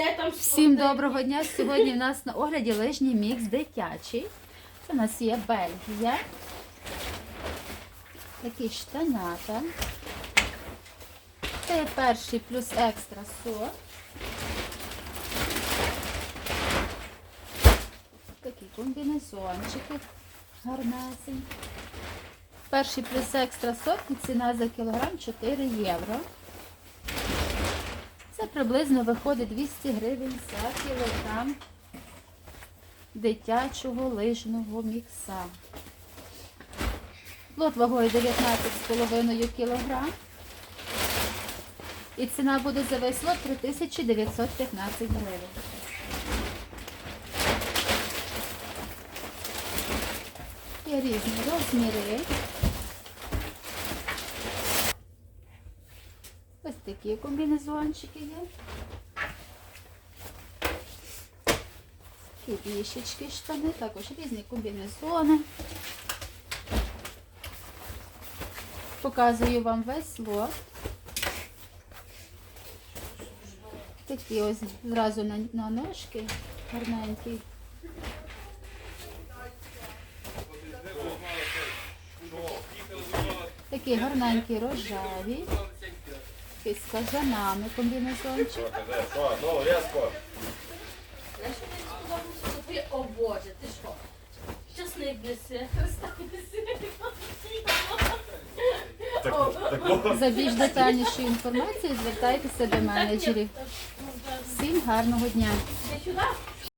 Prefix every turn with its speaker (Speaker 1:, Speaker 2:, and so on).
Speaker 1: Там
Speaker 2: Всім доброго дня! Сьогодні в нас на огляді лижній мікс дитячий. Це у нас є Бельгія. Такі штанята. Це є перший плюс екстра сорт. Такі комбінезончики гарнесенькі. Перший плюс екстра сорт і ціна за кілограм 4 євро. Це приблизно виходить 200 гривень за кілограм дитячого лижного мікса. Лот вагою 19,5 кг. І ціна буде за весь лот 3915 гривень. Є різні розміри. Ось такі комбінезончики є. Такі пішечки штани, також різні комбінезони. Показую вам весь лот. Такі ось зразу на, на ножки гарненькі. Такі гарненькі рожеві. Такий з кажанами комбінезончик.
Speaker 3: Ну, різко.
Speaker 1: Ти, о Боже, ти що? Щасник неси, Христа неси.
Speaker 2: За більш детальнішою інформацією звертайтеся до менеджерів. Всім гарного дня!